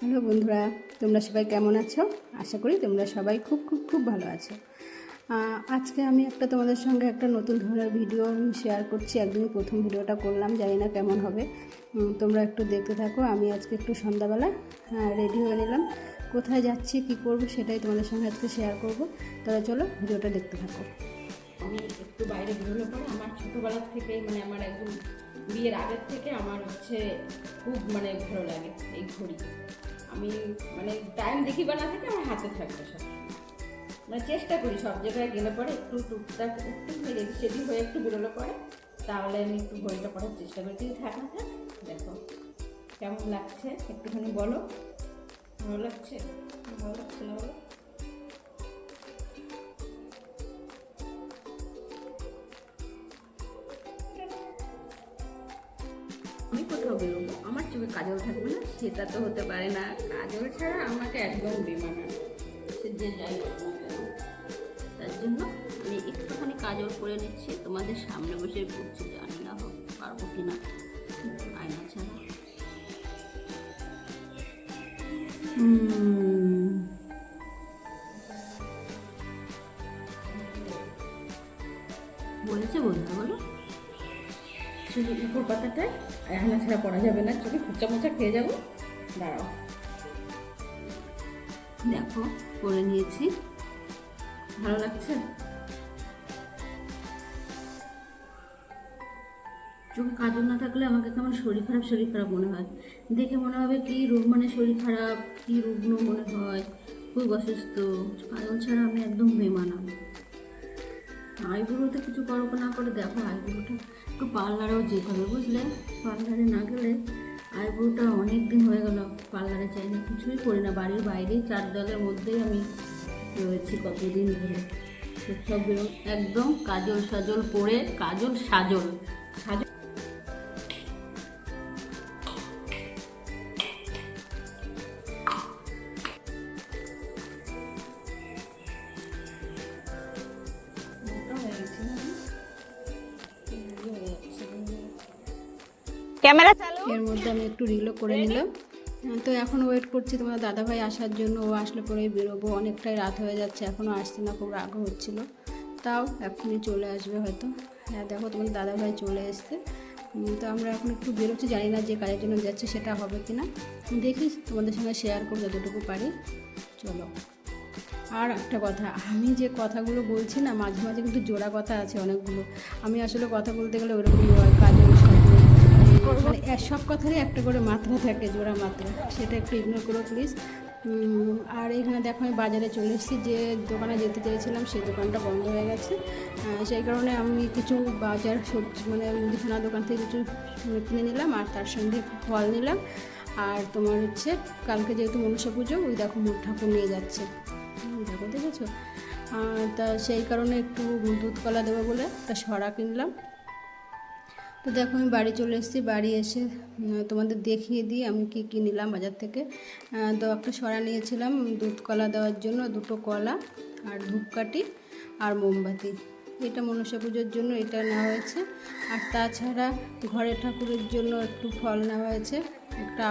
Hello বন্ধুরা, তোমরা সবাই কেমন আছো? আশা করি তোমরা সবাই খুব খুব খুব ভালো আছো। আজকে আমি একটা তোমাদের সঙ্গে একটা নতুন ধরনের ভিডিও আমি শেয়ার করছি। একদমই প্রথম ভিডিওটা করলাম, জানি না কেমন হবে। তোমরা একটু দেখতে থাকো, আমি আজকে একটু সন্ধ্যাবেলা রেডি হয়ে নিলাম। কোথায় যাচ্ছি, কী করব, সেটাই তোমাদের সঙ্গে আজকে শেয়ার করব। তাহলে চলো ভিডিওটা দেখতে থাকো। আমি একটু বাইরে বেরোলে পরে, আমার ছোটোবেলার থেকে মানে আমার একদম বিয়ের আগের থেকে আমার হচ্ছে খুব মানে ভালো লাগে এই ঘড়ি আমি মানে টাইম দেখি বা না থাকে আমার হাতে থাকবে সব মানে চেষ্টা করি সব জায়গায় গেলে পরে একটু টুকটাক একটু রেডি সেডি হয়ে একটু বেরোলে পরে, তাহলে আমি একটু ঘড়িটা পড়ার চেষ্টা করি। তুই থাক না থাক দেখো কেমন লাগছে, একটুখানি বলো। ভালো লাগছে? ভালো লাগছে না বলো? আমি কোথাও বেরোবো আমার চোখে কাজল থাকবে না, সেটা তো হতে পারে না। কাজল ছাড়া আমাকে একদম বেমানা সে যে যাই তার জন্য আমি একটুখানি কাজল করে নিচ্ছি। তোমাদের সামনে বসে করছি জানি না হোক পারব কি না আয়না ছাড়া। বলেছে শুধু উপর পাতাটায় আয়না ছাড়া পড়া যাবে না। চোখে খুচা মোচা খেয়ে যাব। দাঁড়াও। দেখো, করে নিয়েছি। ভালো লাগছে? চোখে কাজল না থাকলে আমাকে কেমন শরীর খারাপ শরীর খারাপ মনে হয়? দেখে মনে হবে কি রোগ মানে শরীর খারাপ, কি রুগ্ন মনে হয়? খুব অসুস্থ। কাজল ছাড়া আমি একদম বেমানা। আইবুড়োতে কিছু করো না করে, দেখো আইবুড়োটা একটু পার্লারেও যেতে হবে, বুঝলে? পার্লারে না গেলে আইবুড়োটা অনেক দিন হয়ে গেল, পার্লারে চাই না, কিছুই করি না। বাড়ির বাইরেই চার দেওয়ালের মধ্যেই আমি রয়েছি কতদিন ধরে। সব একদম কাজল সাজল পরে কাজল সাজল। সাজল ক্যামেরা চালু। এর মধ্যে আমি একটু রিলও করে নিলাম। তো এখন ওয়েট করছি তোমার দাদাভাই আসার জন্য। ও আসলে পরেই বেরোবো। অনেকটাই রাত হয়ে যাচ্ছে। এখনও আসছে না খুব রাগ হচ্ছিল। তাও এখনই চলে আসবে হয়তো। হ্যাঁ দেখো তোমার দাদাভাই চলে এসছে। তো আমরা এখন একটু বেরোচ্ছি। জানি না যে কাজের জন্য যাচ্ছে সেটা হবে কি না দেখি তোমাদের সঙ্গে শেয়ার করব যতটুকু পারি। চলো। আর একটা কথা আমি যে কথাগুলো বলছি না মাঝে মাঝে কিন্তু জোড়া কথা আছে অনেকগুলো। আমি আসলে কথা বলতে গেলে ওরকমই হয়। সব কথারই একটা করে মাত্রা থাকে, জোড়া মাত্রা। সেটা একটু ইগনোর করো প্লিজ আর এখানে দেখো, আমি বাজারে চলে এসেছি, যে দোকানে যেতে চেয়েছিলাম, সেই দোকানটা বন্ধ হয়ে গেছে। সেই কারণে আমি কিছু বাজার সবজি মানে মুদিখানা দোকান থেকে কিছু কিনে নিলাম, আর তার সঙ্গে ফল নিলাম। আর তোমার হচ্ছে, কালকে যেহেতু মনসা পুজো, ওই দেখো মুখ ঠাকুর নিয়ে যাচ্ছে। দেখো, দেখেছ? তা সেই কারণে একটু দুধ কলা দেবো বলে একটা সরা কিনলাম। তো দেখো, আমি বাড়ি চলে এসেছি। বাড়ি এসে তোমাদের দেখিয়ে দিই আমি কি কী নিলাম বাজার থেকে। তো একটা সরা নিয়েছিলাম দুধ কলা দেওয়ার জন্য, দুটো কলা আর ধূপকাঠি আর মোমবাতি। এটা মনসা পুজোর জন্য, এটা নেওয়া হয়েছে। আর তাছাড়া ঘরে ঠাকুরের জন্য একটু ফল নেওয়া হয়েছে, একটা